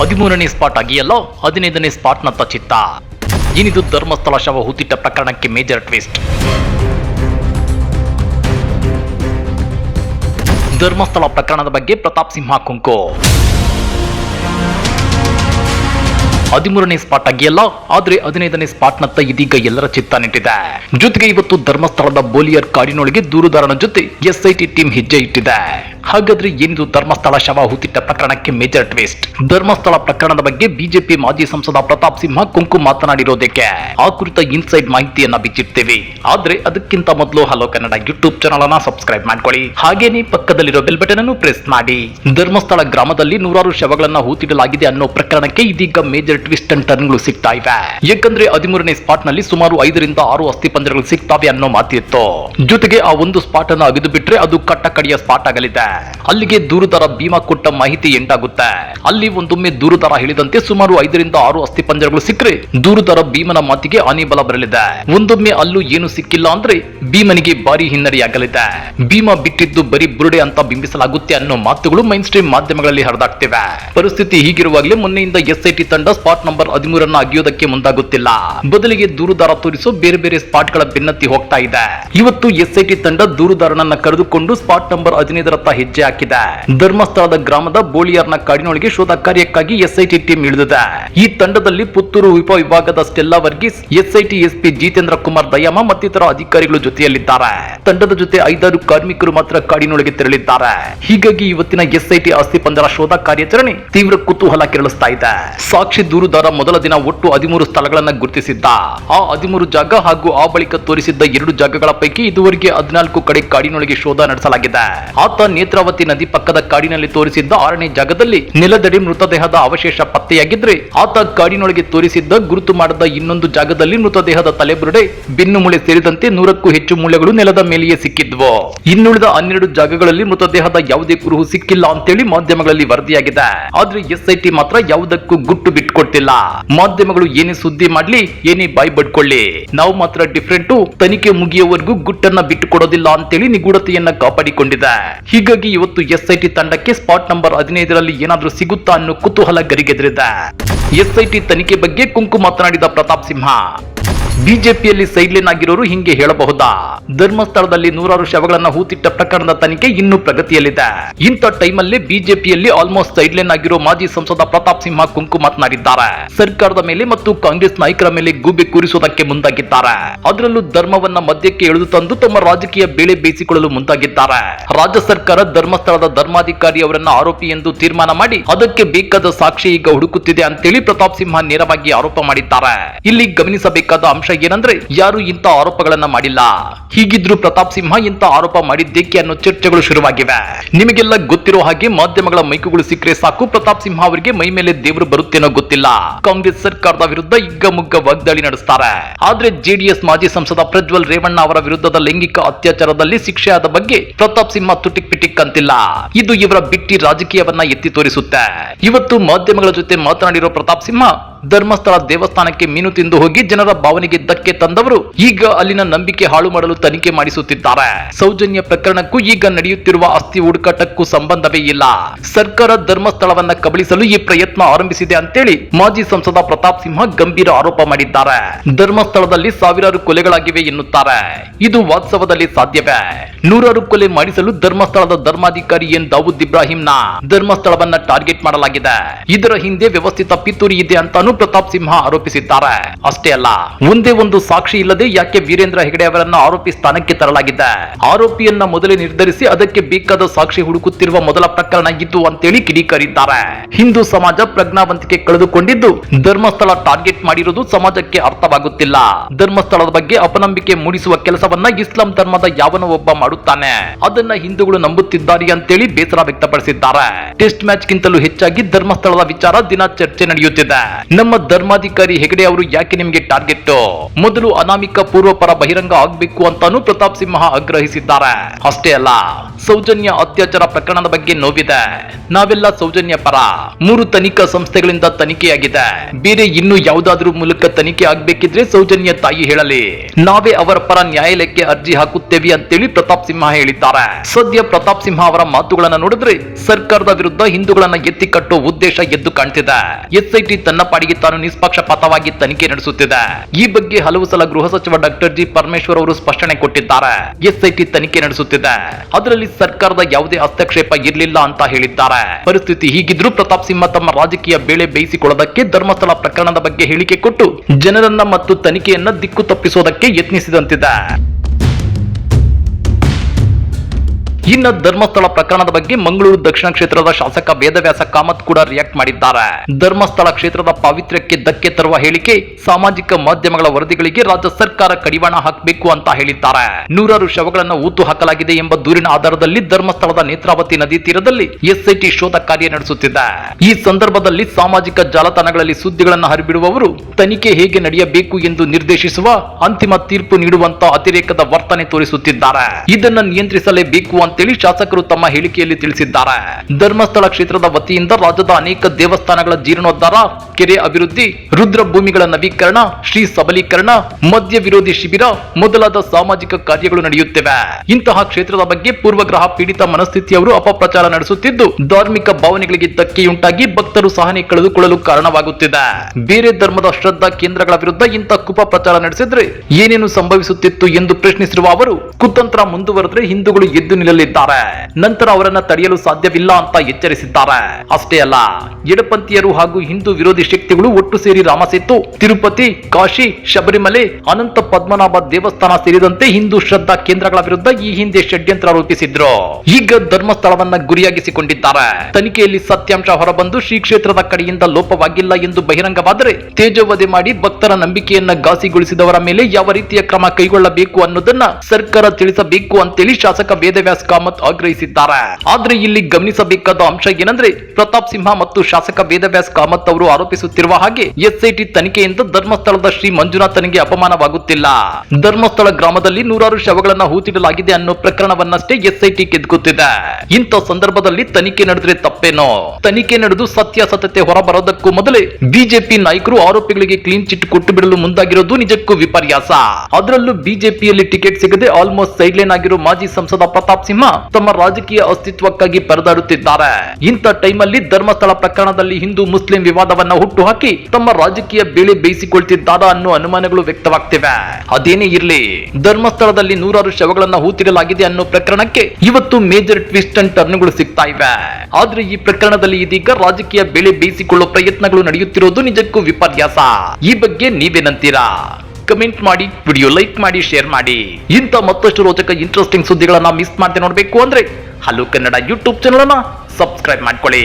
ಹದಿಮೂರನೇ ಸ್ಪಾಟ್ ಆಗಿಯಲ್ಲ ಹದಿನೈದನೇ ಸ್ಪಾಟ್ನತ್ತ ಚಿತ್ತ. ಏನಿದು ಧರ್ಮಸ್ಥಳ ಶವ ಹೂತಿಟ್ಟ ಪ್ರಕರಣಕ್ಕೆ ಮೇಜರ್ ಟ್ವಿಸ್ಟ್. ಧರ್ಮಸ್ಥಳ ಪ್ರಕರಣದ ಬಗ್ಗೆ ಪ್ರತಾಪ್ ಸಿಂಹ ಕುಂಕು. ಹದಿಮೂರನೇ ಸ್ಪಾಟ್ ಆಗಿಯಲ್ಲ ಆದ್ರೆ ಹದಿನೈದನೇ ಸ್ಪಾಟ್ನತ್ತ ಇದೀಗ ಎಲ್ಲರ ಚಿತ್ತ ನೆಟ್ಟಿದೆ ಜೊತೆಗೆ ಇವತ್ತು ಧರ್ಮಸ್ಥಳದ ಬೋಲಿಯರ್ ಕಾಡಿನೊಳಗೆ ದೂರುದಾರನ ಜೊತೆ ಎಸ್ಐಟಿ ಟೀಮ್ ಹೆಜ್ಜೆ ಇಟ್ಟಿದೆ. ಹಾಗಾದ್ರೆ ಏನಿದು ಧರ್ಮಸ್ಥಳ ಶವ ಹೂತಿಟ್ಟ ಪ್ರಕರಣಕ್ಕೆ ಮೇಜರ್ ಟ್ವಿಸ್ಟ್ ಧರ್ಮಸ್ಥಳ ಪ್ರಕರಣದ ಬಗ್ಗೆ ಬಿಜೆಪಿ ಮಾಜಿ ಸಂಸದ ಪ್ರತಾಪ್ ಸಿಂಹ ಕುಂಕು ಮಾತನಾಡಿರೋದಕ್ಕೆ. ಆ ಕುರಿತ ಇನ್ಸೈಡ್ ಮಾಹಿತಿಯನ್ನ ಬಿಚ್ಚಿಡ್ತೀವಿ. ಆದ್ರೆ ಅದಕ್ಕಿಂತ ಮೊದಲು ಹಲೋ ಕನ್ನಡ ಯೂಟ್ಯೂಬ್ ಚಾನಲ್ ಅನ್ನ ಸಬ್ಸ್ಕ್ರೈಬ್ ಮಾಡ್ಕೊಳ್ಳಿ. ಹಾಗೇನೆ ಪಕ್ಕದಲ್ಲಿರೋ ಬೆಲ್ ಬಟನ್ ಅನ್ನು ಪ್ರೆಸ್ ಮಾಡಿ. ಧರ್ಮಸ್ಥಳ ಗ್ರಾಮದಲ್ಲಿ ನೂರಾರು ಶವಗಳನ್ನ ಹೂತಿಡಲಾಗಿದೆ ಅನ್ನೋ ಪ್ರಕರಣಕ್ಕೆ ಇದೀಗ ಮೇಜರ್ ಟ್ವಿಸ್ಟ್ ಅಂಡ್ ಟರ್ನ್ಗಳು ಸಿಗ್ತಾ ಇವೆ. ಯಾಕಂದ್ರೆ ಹದಿಮೂರನೇ ಸ್ಪಾಟ್ನಲ್ಲಿ ಸುಮಾರು ಐದರಿಂದ ಆರು ಅಸ್ಥಿಪಂಜರಗಳು ಸಿಗ್ತಾವೆ ಅನ್ನೋ ಮಾತಿತ್ತು. ಜೊತೆಗೆ ಆ ಒಂದು ಸ್ಪಾಟ್ ಅನ್ನು ಅಗೆದು ಬಿಟ್ರೆ ಅದು ಕಟ್ಟಕಡಿಯ ಸ್ಪಾಟ್ ಆಗಲಿದೆ. ಅಲ್ಲಿಗೆ ದೂರುದಾರ ಭೀಮಾ ಕೊಟ್ಟ ಮಾಹಿತಿ ಎಂಟಾಗುತ್ತೆ. ಅಲ್ಲಿ ಒಂದೊಮ್ಮೆ ದೂರುದಾರ ಹೇಳಿದಂತೆ ಸುಮಾರು ಐದರಿಂದ ಆರು ಅಸ್ಥಿಪಂಜರಗಳು ಸಿಕ್ಕರೆ ದೂರುದಾರ ಭೀಮನ ಮಾತಿಗೆ ಆನೆ ಬಲ ಬರಲಿದೆ. ಒಂದೊಮ್ಮೆ ಅಲ್ಲೂ ಏನು ಸಿಕ್ಕಿಲ್ಲ ಅಂದ್ರೆ ಭೀಮನಿಗೆ ಭಾರಿ ಹಿನ್ನಡೆಯಾಗಲಿದೆ. ಭೀಮ ಬಿಟ್ಟಿದ್ದು ಬರೀ ಬುರುಡೆ ಅಂತ ಬಿಂಬಿಸಲಾಗುತ್ತೆ ಅನ್ನೋ ಮಾತುಗಳು ಮೈನ್ ಸ್ಟ್ರೀಮ್ ಮಾಧ್ಯಮಗಳಲ್ಲಿ ಹರಿದಾಗ್ತಿವೆ. ಪರಿಸ್ಥಿತಿ ಹೀಗಿರುವಾಗಲೇ ಮೊನ್ನೆಯಿಂದ ಎಸ್ಐಟಿ ತಂಡ ಸ್ಪಾಟ್ ನಂಬರ್ ಹದಿಮೂರನ್ನ ಅಗಿಯೋದಕ್ಕೆ ಮುಂದಾಗುತ್ತಿಲ್ಲ. ಬದಲಿಗೆ ದೂರುದಾರ ತೋರಿಸೋ ಬೇರೆ ಬೇರೆ ಸ್ಪಾಟ್ಗಳ ಬೆನ್ನತ್ತಿ ಹೋಗ್ತಾ ಇದೆ. ಇವತ್ತು ಎಸ್ಐಟಿ ತಂಡ ದೂರುದಾರನನ್ನ ಕರೆದುಕೊಂಡು ಸ್ಪಾಟ್ ನಂಬರ್ ಹದಿನೈದರತ್ತ ಹೆಜ್ಜೆ ಹಾಕಿದೆ. ಧರ್ಮಸ್ಥಳದ ಗ್ರಾಮದ ಬೋಳಿಯಾರ್ನ ಕಾಡಿನೊಳಗೆ ಶೋಧ ಕಾರ್ಯಕ್ಕಾಗಿ ಎಸ್ಐಟಿ ಟೀಮ್ ಇಳಿದಿದೆ. ಈ ತಂಡದಲ್ಲಿ ಪುತ್ತೂರು ಉಪ ವಿಭಾಗದ ಸ್ಟೆಲ್ಲಾ ವರ್ಗೀಸ್, ಎಸ್ಐಟಿ ಎಸ್ಪಿ ಜಿತೇಂದ್ರ ಕುಮಾರ್ ದಯಾಮ ಮತ್ತಿತರ ಅಧಿಕಾರಿಗಳು ಜೊತೆಯಲ್ಲಿದ್ದಾರೆ. ತಂಡದ ಜೊತೆ ಐದಾರು ಕಾರ್ಮಿಕರು ಮಾತ್ರ ಕಾಡಿನೊಳಗೆ ತೆರಳಿದ್ದಾರೆ. ಹೀಗಾಗಿ ಇವತ್ತಿನ ಎಸ್ಐಟಿ ಪಂದರ ಶೋಧ ಕಾರ್ಯಾಚರಣೆ ತೀವ್ರ ಕುತೂಹಲ ಕೆರಳಿಸ್ತಾ ಇದೆ. ಸಾಕ್ಷಿ ದೂರುದಾರ ಮೊದಲ ದಿನ ಒಟ್ಟು ಹದಿಮೂರು ಸ್ಥಳಗಳನ್ನ ಗುರುತಿಸಿದ್ದ. ಆ ಹದಿಮೂರು ಜಾಗ ಹಾಗೂ ಆ ಬಳಿಕ ತೋರಿಸಿದ್ದ ಎರಡು ಜಾಗಗಳ ಪೈಕಿ ಇದುವರೆಗೆ ಹದಿನಾಲ್ಕು ಕಡೆ ಕಾಡಿನೊಳಗೆ ಶೋಧ ನಡೆಸಲಾಗಿದೆ. ಆತ ನೇತ್ರಾವತಿ ನದಿ ಪಕ್ಕದ ಕಾಡಿನಲ್ಲಿ ತೋರಿಸಿದ್ದ ಆರನೇ ಜಾಗದಲ್ಲಿ ನೆಲದಡಿ ಮೃತದೇಹದ ಅವಶೇಷ ಪತ್ತೆಯಾಗಿದ್ರೆ ಆತ ಕಾಡಿನೊಳಗೆ ತೋರಿಸಿದ್ದ, ಗುರುತು ಮಾಡದ ಇನ್ನೊಂದು ಜಾಗದಲ್ಲಿ ಮೃತದೇಹದ ತಲೆಬುರುಡೆ ಬೆನ್ನುಮೂಳೆ ಸೇರಿದಂತೆ ನೂರಕ್ಕೂ ಹೆಚ್ಚು ಮೂಳೆಗಳು ನೆಲದ ಮೇಲೆಯೇ ಸಿಕ್ಕಿದ್ವು. ಇನ್ನುಳಿದ ಹನ್ನೆರಡು ಜಾಗಗಳಲ್ಲಿ ಮೃತದೇಹದ ಯಾವುದೇ ಕುರುಹು ಸಿಕ್ಕಿಲ್ಲ ಅಂತೇಳಿ ಮಾಧ್ಯಮಗಳಲ್ಲಿ ವರದಿಯಾಗಿದೆ. ಆದ್ರೆ ಎಸ್ಐಟಿ ಮಾತ್ರ ಯಾವುದಕ್ಕೂ ಗುಟ್ಟು ಬಿಟ್ಕೊಡ್ತಿಲ್ಲ. ಮಾಧ್ಯಮಗಳು ಏನೇ ಸುದ್ದಿ ಮಾಡ್ಲಿ, ಏನೇ ಬಾಯಿ ಬಡ್ಕೊಳ್ಳಿ. ನಾವು ಮಾತ್ರ ಡಿಫ್ರೆಂಟು ತನಿಖೆ ಮುಗಿಯುವವರೆಗೂ ಗುಟ್ಟನ್ನ ಬಿಟ್ಟು ಕೊಡೋದಿಲ್ಲ ಅಂತೇಳಿ ನಿಗೂಢತೆಯನ್ನ ಕಾಪಾಡಿಕೊಂಡಿದೆ. ಹೀಗಾಗಿ ಇವತ್ತು ಎಸ್ಐಟಿ ತಂಡಕ್ಕೆ ಸ್ಪಾಟ್ ನಂಬರ್ ಹದಿನೈದರಲ್ಲಿ ಏನಾದರೂ ಸಿಗುತ್ತಾ ಅನ್ನೋ ಕುತೂಹಲ ಗರಿಗೆದರಿದೆ. ಎಸ್ಐಟಿ ತನಿಖೆ ಬಗ್ಗೆ ಕುಂಕು ಮಾತನಾಡಿದ ಪ್ರತಾಪ್ ಸಿಂಹ. ಬಿಜೆಪಿಯಲ್ಲಿ ಸೈಡ್ಲೈನ್ ಆಗಿರೋರು ಹಿಂಗೆ ಹೇಳಬಹುದಾ? ಧರ್ಮಸ್ಥಳದಲ್ಲಿ ನೂರಾರು ಶವಗಳನ್ನ ಹೂತಿಟ್ಟ ಪ್ರಕರಣದ ತನಿಖೆ ಇನ್ನೂ ಪ್ರಗತಿಯಲ್ಲಿದೆ. ಇಂಥ ಟೈಮಲ್ಲಿ ಬಿಜೆಪಿಯಲ್ಲಿ ಆಲ್ಮೋಸ್ಟ್ ಸೈಡ್ಲೈನ್ ಆಗಿರೋ ಮಾಜಿ ಸಂಸದ ಪ್ರತಾಪ್ ಸಿಂಹ ಕುಂಕು ಮಾತನಾಡಿದ್ದಾರೆ. ಸರ್ಕಾರದ ಮೇಲೆ ಮತ್ತು ಕಾಂಗ್ರೆಸ್ ನಾಯಕರ ಮೇಲೆ ಗೂಬೆ ಕೂರಿಸುವುದಕ್ಕೆ ಮುಂದಾಗಿದ್ದಾರೆ. ಅದರಲ್ಲೂ ಧರ್ಮವನ್ನ ಮಧ್ಯಕ್ಕೆ ಎಳೆದು ತಂದು ತಮ್ಮ ರಾಜಕೀಯ ಬೇಳೆ ಬೇಯಿಸಿಕೊಳ್ಳಲು ಮುಂದಾಗಿದ್ದಾರೆ. ರಾಜ್ಯ ಸರ್ಕಾರ ಧರ್ಮಸ್ಥಳದ ಧರ್ಮಾಧಿಕಾರಿ ಅವರನ್ನ ಆರೋಪಿ ಎಂದು ತೀರ್ಮಾನ ಮಾಡಿ ಅದಕ್ಕೆ ಬೇಕಾದ ಸಾಕ್ಷಿ ಈಗ ಹುಡುಕುತ್ತಿದೆ ಅಂತೇಳಿ ಪ್ರತಾಪ್ ಸಿಂಹ ನೇರವಾಗಿ ಆರೋಪ ಮಾಡಿದ್ದಾರೆ. ಇಲ್ಲಿ ಗಮನಿಸಬೇಕಾದ ಅಂಶ ಏನಂದ್ರೆ ಯಾರು ಇಂಥ ಆರೋಪಗಳನ್ನ ಮಾಡಿಲ್ಲ. ಹೀಗಿದ್ರು ಪ್ರತಾಪ್ ಸಿಂಹ ಇಂಥ ಆರೋಪ ಮಾಡಿದ್ದೇಕೆ ಅನ್ನೋ ಚರ್ಚೆಗಳು ಶುರುವಾಗಿವೆ. ನಿಮಗೆಲ್ಲ ಗೊತ್ತಿರೋ ಹಾಗೆ ಮಾಧ್ಯಮಗಳ ಮೈಕುಗಳು ಸಿಕ್ಕರೆ ಸಾಕು, ಪ್ರತಾಪ್ ಸಿಂಹ ಅವರಿಗೆ ಮೈ ಮೇಲೆ ದೇವರು ಬರುತ್ತೇನೋ ಗೊತ್ತಿಲ್ಲ. ಕಾಂಗ್ರೆಸ್ ಸರ್ಕಾರದ ವಿರುದ್ಧ ಹಿಗ್ಗಮುಗ್ಗ ವಾಗ್ದಾಳಿ ನಡೆಸ್ತಾರೆ. ಆದ್ರೆ ಜೆಡಿಎಸ್ ಮಾಜಿ ಸಂಸದ ಪ್ರಜ್ವಲ್ ರೇವಣ್ಣ ಅವರ ವಿರುದ್ಧದ ಲೈಂಗಿಕ ಅತ್ಯಾಚಾರದಲ್ಲಿ ಶಿಕ್ಷೆ ಆದ ಬಗ್ಗೆ ಪ್ರತಾಪ್ ಸಿಂಹ ತುಟಿಕ್ ಪಿಟಿಕ್ ಅಂತಿಲ್ಲ. ಇದು ಇವರ ಬಿಟ್ಟಿ ರಾಜಕೀಯವನ್ನ ಎತ್ತಿ ತೋರಿಸುತ್ತೆ. ಇವತ್ತು ಮಾಧ್ಯಮಗಳ ಜೊತೆ ಮಾತನಾಡಿರೋ ಪ್ರತಾಪ್ ಸಿಂಹ ಧರ್ಮಸ್ಥಳ ದೇವಸ್ಥಾನಕ್ಕೆ ಮೀನು ತಿಂದು ಹೋಗಿ ಜನರ ಭಾವನೆಗೆ ಧಕ್ಕೆ ತಂದವರು ಈಗ ಅಲ್ಲಿನ ನಂಬಿಕೆ ಹಾಳು ಮಾಡಲು ತನಿಖೆ ಮಾಡಿಸುತ್ತಿದ್ದಾರೆ. ಸೌಜನ್ಯ ಪ್ರಕರಣಕ್ಕೂ ಈಗ ನಡೆಯುತ್ತಿರುವ ಅಸ್ಥಿ ಹುಡುಕಾಟಕ್ಕೂ ಸಂಬಂಧವೇ ಇಲ್ಲ. ಸರ್ಕಾರ ಧರ್ಮಸ್ಥಳವನ್ನ ಕಬಳಿಸಲು ಈ ಪ್ರಯತ್ನ ಆರಂಭಿಸಿದೆ ಅಂತೇಳಿ ಮಾಜಿ ಸಂಸದ ಪ್ರತಾಪ್ ಸಿಂಹ ಗಂಭೀರ ಆರೋಪ ಮಾಡಿದ್ದಾರೆ. ಧರ್ಮಸ್ಥಳದಲ್ಲಿ ಸಾವಿರಾರು ಕೊಲೆಗಳಾಗಿವೆ ಎನ್ನುತ್ತಾರೆ. ಇದು ವಾಸ್ತವದಲ್ಲಿ ಸಾಧ್ಯವೇ? ನೂರಾರು ಕೊಲೆ ಮಾಡಿಸಲು ಧರ್ಮಸ್ಥಳದ ಧರ್ಮಾಧಿಕಾರಿ ಎನ್. ದಾವೂದ್ ಇಬ್ರಾಹಿಂನ ಧರ್ಮಸ್ಥಳವನ್ನ ಟಾರ್ಗೆಟ್ ಮಾಡಲಾಗಿದೆ. ಇದರ ಹಿಂದೆ ವ್ಯವಸ್ಥಿತ ಪಿತೂರಿ ಇದೆ ಅಂತಾನು ಪ್ರತಾಪ್ ಸಿಂಹ ಆರೋಪಿಸಿದ್ದಾರೆ. ಅಷ್ಟೇ ಅಲ್ಲ ಮುಂದೆ ಒಂದು ಸಾಕ್ಷಿ ಇಲ್ಲದೆ ಯಾಕೆ ವೀರೇಂದ್ರ ಹೆಗಡೆ ಅವರನ್ನು ಆರೋಪಿ ಸ್ಥಾನಕ್ಕೆ ತರಲಾಗಿದೆ? ಆರೋಪಿಯನ್ನ ಮೊದಲೇ ನಿರ್ಧರಿಸಿ ಅದಕ್ಕೆ ಬೇಕಾದ ಸಾಕ್ಷಿ ಹುಡುಕುತ್ತಿರುವ ಮೊದಲ ಪ್ರಕರಣ ಇದು ಅಂತೇಳಿ ಕಿಡಿಕಾರಿದ್ದಾರೆ. ಹಿಂದೂ ಸಮಾಜ ಪ್ರಜ್ಞಾವಂತಿಕೆ ಕಳೆದುಕೊಂಡಿದ್ದು, ಧರ್ಮಸ್ಥಳ ಟಾರ್ಗೆಟ್ ಮಾಡಿರುವುದು ಸಮಾಜಕ್ಕೆ ಅರ್ಥವಾಗುತ್ತಿಲ್ಲ. ಧರ್ಮಸ್ಥಳದ ಬಗ್ಗೆ ಅಪನಂಬಿಕೆ ಮೂಡಿಸುವ ಕೆಲಸವನ್ನ ಇಸ್ಲಾಂ ಧರ್ಮದ ಯಾವನೋ ಒಬ್ಬ ಮಾಡುತ್ತಾನೆ. ಅದನ್ನ ಹಿಂದೂಗಳು ನಂಬುತ್ತಿದ್ದಾರೆ ಅಂತೇಳಿ ಬೇಸರ ವ್ಯಕ್ತಪಡಿಸಿದ್ದಾರೆ. ಟೆಸ್ಟ್ ಮ್ಯಾಚ್ ಗಿಂತಲೂ ಹೆಚ್ಚಾಗಿ ಧರ್ಮಸ್ಥಳದ ವಿಚಾರ ದಿನ ಚರ್ಚೆ ನಡೆಯುತ್ತಿದೆ. ನಮ್ಮ ಧರ್ಮಾಧಿಕಾರಿ ಹೆಗಡೆ ಅವರು ಯಾಕೆ ನಿಮಗೆ ಟಾರ್ಗೆಟ್ ಮೊದಲು ಅನಾಮಿಕ ಪೂರ್ವಪರ ಬಹಿರಂಗ ಆಗ್ಬೇಕು ಅಂತಾನು ಪ್ರತಾಪ್ ಸಿಂಹ ಆಗ್ರಹಿಸಿದ್ದಾರೆ. ಅಷ್ಟೇ ಅಲ್ಲ ಸೌಜನ್ಯ ಅತ್ಯಾಚಾರ ಪ್ರಕರಣದ ಬಗ್ಗೆ ನೋವಿದೆ. ನಾವೆಲ್ಲ ಸೌಜನ್ಯ ಪರ. ಮೂರು ತನಿಖಾ ಸಂಸ್ಥೆಗಳಿಂದ ತನಿಖೆಯಾಗಿದೆ. ಬೇರೆ ಇನ್ನು ಯಾವುದಾದ್ರೂ ಮೂಲಕ ತನಿಖೆ ಆಗ್ಬೇಕಿದ್ರೆ ಸೌಜನ್ಯ ತಾಯಿ ಹೇಳಲಿ. ನಾವೇ ಅವರ ಪರ ನ್ಯಾಯಾಲಯಕ್ಕೆ ಅರ್ಜಿ ಹಾಕುತ್ತೇವೆ ಅಂತೇಳಿ ಪ್ರತಾಪ್ ಸಿಂಹ ಹೇಳಿದ್ದಾರೆ. ಸದ್ಯ ಪ್ರತಾಪ್ ಸಿಂಹ ಅವರ ಮಾತುಗಳನ್ನ ನೋಡಿದ್ರೆ ಸರ್ಕಾರದ ವಿರುದ್ಧ ಹಿಂದೂಗಳನ್ನ ಎತ್ತಿ ಕಟ್ಟುವ ಉದ್ದೇಶ ಎದ್ದು ಕಾಣ್ತಿದೆ. ಎಸ್ಐಟಿ ತನ್ನ ಪಾಡಿಗೆ ತಾನು ನಿಷ್ಪಕ್ಷಪಾತವಾಗಿ ತನಿಖೆ ನಡೆಸುತ್ತಿದೆ. ಈ ಬಗ್ಗೆ ಹಲವು ಸಲ ಗೃಹ ಸಚಿವ ಡಾಕ್ಟರ್ ಜಿ ಪರಮೇಶ್ವರ್ ಅವರು ಸ್ಪಷ್ಟನೆ ಕೊಟ್ಟಿದ್ದಾರೆ. ಎಸ್ಐಟಿ ತನಿಖೆ ನಡೆಸುತ್ತಿದೆ. ಅದರಲ್ಲಿ ಸರ್ಕಾರದ ಯಾವುದೇ ಹಸ್ತಕ್ಷೇಪ ಇರಲಿಲ್ಲ ಅಂತ ಹೇಳಿದ್ದಾರೆ. ಪರಿಸ್ಥಿತಿ ಹೀಗಿದ್ರೂ ಪ್ರತಾಪ್ ಸಿಂಹ ತಮ್ಮ ರಾಜಕೀಯ ಬೇಳೆ ಬೇಯಿಸಿಕೊಳ್ಳೋದಕ್ಕೆ ಧರ್ಮಸ್ಥಳ ಪ್ರಕರಣದ ಬಗ್ಗೆ ಹೇಳಿಕೆ ಕೊಟ್ಟು ಜನರನ್ನ ಮತ್ತು ತನಿಖೆಯನ್ನ ದಿಕ್ಕು ತಪ್ಪಿಸೋದಕ್ಕೆ ಯತ್ನಿಸಿದಂತಿದೆ. ಇನ್ನ ಧರ್ಮಸ್ಥಳ ಪ್ರಕರಣದ ಬಗ್ಗೆ ಮಂಗಳೂರು ದಕ್ಷಿಣ ಕ್ಷೇತ್ರದ ಶಾಸಕ ವೇದವ್ಯಾಸ ಕಾಮತ್ ಕೂಡ ರಿಯಾಕ್ಟ್ ಮಾಡಿದ್ದಾರೆ. ಧರ್ಮಸ್ಥಳ ಕ್ಷೇತ್ರದ ಪಾವಿತ್ರ್ಯಕ್ಕೆ ಧಕ್ಕೆ ತರುವ ಹೇಳಿಕೆ ಸಾಮಾಜಿಕ ಮಾಧ್ಯಮಗಳ ವರದಿಗಳಿಗೆ ರಾಜ್ಯ ಸರ್ಕಾರ ಕಡಿವಾಣ ಹಾಕಬೇಕು ಅಂತ ಹೇಳಿದ್ದಾರೆ. ನೂರಾರು ಶವಗಳನ್ನು ಊತು ಹಾಕಲಾಗಿದೆ ಎಂಬ ದೂರಿನ ಆಧಾರದಲ್ಲಿ ಧರ್ಮಸ್ಥಳದ ನೇತ್ರಾವತಿ ನದಿ ತೀರದಲ್ಲಿ ಎಸ್ಐಟಿ ಶೋಧ ಕಾರ್ಯ ನಡೆಸುತ್ತಿದೆ. ಈ ಸಂದರ್ಭದಲ್ಲಿ ಸಾಮಾಜಿಕ ಜಾಲತಾಣಗಳಲ್ಲಿ ಸುದ್ದಿಗಳನ್ನು ಹರಿಬಿಡುವವರು, ತನಿಖೆ ಹೇಗೆ ನಡೆಯಬೇಕು ಎಂದು ನಿರ್ದೇಶಿಸುವ ಅಂತಿಮ ತೀರ್ಪು ನೀಡುವಂತ ಅತಿರೇಕದ ವರ್ತನೆ ತೋರಿಸುತ್ತಿದ್ದಾರೆ. ಇದನ್ನು ನಿಯಂತ್ರಿಸಲೇಬೇಕು ಅಂತೇಳಿ ಶಾಸಕರು ತಮ್ಮ ಹೇಳಿಕೆಯಲ್ಲಿ ತಿಳಿಸಿದ್ದಾರೆ. ಧರ್ಮಸ್ಥಳ ಕ್ಷೇತ್ರದ ವತಿಯಿಂದ ರಾಜ್ಯದ ಅನೇಕ ದೇವಸ್ಥಾನಗಳ ಜೀರ್ಣೋದ್ಧಾರ, ಕೆರೆ ಅಭಿವೃದ್ಧಿ ರುದ್ರ ಭೂಮಿಗಳ ನವೀಕರಣ, ಶ್ರೀ ಸಬಲೀಕರಣ, ಮದ್ಯ ವಿರೋಧಿ ಶಿಬಿರ ಮೊದಲಾದ ಸಾಮಾಜಿಕ ಕಾರ್ಯಗಳು ನಡೆಯುತ್ತಿವೆ. ಇಂತಹ ಕ್ಷೇತ್ರದ ಬಗ್ಗೆ ಪೂರ್ವಗ್ರಹ ಪೀಡಿತ ಮನಸ್ಥಿತಿಯವರು ಅಪಪ್ರಚಾರ ನಡೆಸುತ್ತಿದ್ದು, ಧಾರ್ಮಿಕ ಭಾವನೆಗಳಿಗೆ ಧಕ್ಕೆಯುಂಟಾಗಿ ಭಕ್ತರು ಸಹನೆ ಕಳೆದುಕೊಳ್ಳಲು ಕಾರಣವಾಗುತ್ತಿದೆ. ಬೇರೆ ಧರ್ಮದ ಶ್ರದ್ಧಾ ಕೇಂದ್ರಗಳ ವಿರುದ್ಧ ಇಂಥ ಕುಪ ಪ್ರಚಾರ ನಡೆಸಿದ್ರೆ ಏನೇನು ಸಂಭವಿಸುತ್ತಿತ್ತು ಎಂದು ಪ್ರಶ್ನಿಸಿರುವ ಅವರು, ಕುತಂತ್ರ ಮುಂದುವರೆದ್ರೆ ಹಿಂದೂಗಳು ಎದ್ದು ನಿಲ್ಲಲಿದ್ದಾರೆ ನಂತರ ಅವರನ್ನ ತಡೆಯಲು ಸಾಧ್ಯವಿಲ್ಲ ಅಂತ ಎಚ್ಚರಿಸಿದ್ದಾರೆ. ಅಷ್ಟೇ ಅಲ್ಲ, ಎಡಪಂಥೀಯರು ಹಾಗೂ ಹಿಂದೂ ವಿರೋಧಿ ಶಕ್ತಿಗಳು ಒಟ್ಟು ಸೇರಿ ರಾಮಸೇತು, ತಿರುಪತಿ, ಕಾಶಿ, ಶಬರಿಮಲೆ, ಅನಂತ ಪದ್ಮನಾಭ ದೇವಸ್ಥಾನ ಸೇರಿದಂತೆ ಹಿಂದೂ ಶ್ರದ್ಧಾ ಕೇಂದ್ರಗಳ ವಿರುದ್ಧ ಈ ಹಿಂದೆ ಷಡ್ಯಂತ್ರ ರೂಪಿಸಿದ್ರು. ಈಗ ಧರ್ಮಸ್ಥಳವನ್ನ ಗುರಿಯಾಗಿಸಿಕೊಂಡಿದ್ದಾರೆ. ತನಿಖೆಯಲ್ಲಿ ಸತ್ಯಾಂಶ ಹೊರಬಂದು ಶ್ರೀ ಕ್ಷೇತ್ರದ ಕಡೆಯಿಂದ ಲೋಪವಾಗಿಲ್ಲ ಎಂದು ಬಹಿರಂಗವಾದರೆ ತೇಜೋವಧೆ ಮಾಡಿ ಭಕ್ತರ ನಂಬಿಕೆಯನ್ನ ಘಾಸಿಗೊಳಿಸಿದವರ ಮೇಲೆ ಯಾವ ರೀತಿಯ ಕ್ರಮ ಕೈಗೊಳ್ಳಬೇಕು ಅನ್ನೋದನ್ನ ಸರ್ಕಾರ ತಿಳಿಸಬೇಕು ಅಂತೇಳಿ ಶಾಸಕ ವೇದವ್ಯಾಸ್ ಕಾಮತ್ ಆಗ್ರಹಿಸಿದ್ದಾರೆ. ಆದ್ರೆ ಇಲ್ಲಿ ಗಮನಿಸಬೇಕಾದ ಅಂಶ ಏನಂದ್ರೆ ಪ್ರತಾಪ್ ಸಿಂಹ ಮತ್ತು ಶಾಸಕ ವೇದವ್ಯಾಸ್ ಕಾಮತ್ ಅವರು ಆರೋಪಿಸುತ್ತಿರುವ ಹಾಗೆ ಎಸ್ಐಟಿ ತನಿಖೆಯಿಂದ ಧರ್ಮಸ್ಥಳದ ಶ್ರೀ ಮಂಜುನಾಥನಿಗೆ ಅಪಮಾನವಾಗುತ್ತಿಲ್ಲ. ಧರ್ಮಸ್ಥಳ ಗ್ರಾಮದಲ್ಲಿ ನೂರಾರು ಶವಗಳನ್ನ ಹೂತಿಡಲಾಗಿದೆ ಅನ್ನೋ ಪ್ರಕರಣವನ್ನಷ್ಟೇ ಎಸ್ಐಟಿ ಕೆದಕುತ್ತಿದೆ. ಇಂಥ ಸಂದರ್ಭದಲ್ಲಿ ತನಿಖೆ ನಡೆದ್ರೆ ತಪ್ಪೇನೋ? ತನಿಖೆ ನಡೆದು ಸತ್ಯಾಸತ್ಯತೆ ಹೊರಬರೋದಕ್ಕೂ ಮೊದಲೇ ಬಿಜೆಪಿ ನಾಯಕರು ಆರೋಪಿಗಳಿಗೆ ಕ್ಲೀನ್ ಚಿಟ್ ಕೊಟ್ಟು ಬಿಡಲು ಮುಂದಾಗಿರೋದು ನಿಜಕ್ಕೂ ವಿಪರ್ಯಾಸ. ಅದರಲ್ಲೂ ಬಿಜೆಪಿಯಲ್ಲಿ ಟಿಕೆಟ್ ಸಿಗದೆ ಆಲ್ಮೋಸ್ಟ್ ಸೈಡ್ಲೈನ್ ಆಗಿರೋ ಮಾಜಿ ಸಂಸದ ಪ್ರತಾಪ್ ಸಿಂಹ ತಮ್ಮ ರಾಜಕೀಯ ಅಸ್ತಿತ್ವಕ್ಕಾಗಿ ಪರದಾಡುತ್ತಿದ್ದಾರೆ. ಇಂಥ ಟೈಮಲ್ಲಿ ಧರ್ಮಸ್ಥಳ ಪ್ರಕರಣದಲ್ಲಿ ಹಿಂದೂ ಮುಸ್ಲಿಂ ವಿವಾದವನ್ನ ಹುಟ್ಟುಹಾಕಿ ತಮ್ಮ ರಾಜಕೀಯ ಬೇಳೆ ಬೇಯಿಸಿಕೊಳ್ತಿದ್ದಾರಾ ಅನ್ನೋ ಅನುಮಾನಗಳು ವ್ಯಕ್ತವಾಗ್ತಿವೆ. ಅದೇನೇ ಇರ್ಲಿ, ಧರ್ಮಸ್ಥಳದಲ್ಲಿ ನೂರಾರು ಶವಗಳನ್ನ ಹೂತಿರಲಾಗಿದೆ ಅನ್ನೋ ಪ್ರಕರಣಕ್ಕೆ ಇವತ್ತು ಮೇಜರ್ ಟ್ವಿಸ್ಟ್ ಅಂಡ್ ಟರ್ನ್ಗಳು ಸಿಗ್ತಾ ಇವೆ. ಆದ್ರೆ ಈ ಪ್ರಕರಣದಲ್ಲಿ ಇದೀಗ ರಾಜಕೀಯ ಬೇಳೆ ಬೇಯಿಸಿಕೊಳ್ಳೋ ಪ್ರಯತ್ನಗಳು ನಡೆಯುತ್ತಿರೋದು ನಿಜಕ್ಕೂ ವಿಪರ್ಯಾಸ. ಈ ಬಗ್ಗೆ ನೀವೇನಂತೀರಾ? ಕಮೆಂಟ್ ಮಾಡಿ ವಿಡಿಯೋ ಲೈಕ್ ಮಾಡಿ ಶೇರ್ ಮಾಡಿ. ಇಂಥ ಮತ್ತಷ್ಟು ರೋಚಕ ಇಂಟ್ರೆಸ್ಟಿಂಗ್ ಸುದ್ದಿಗಳನ್ನ ಮಿಸ್ ಮಾಡದೆ ನೋಡಬೇಕು ಅಂದ್ರೆ ಹಲೋ ಕನ್ನಡ ಯೂಟ್ಯೂಬ್ ಚಾನಲ್ ಅನ್ನ ಸಬ್ಸ್ಕ್ರೈಬ್ ಮಾಡ್ಕೊಳ್ಳಿ.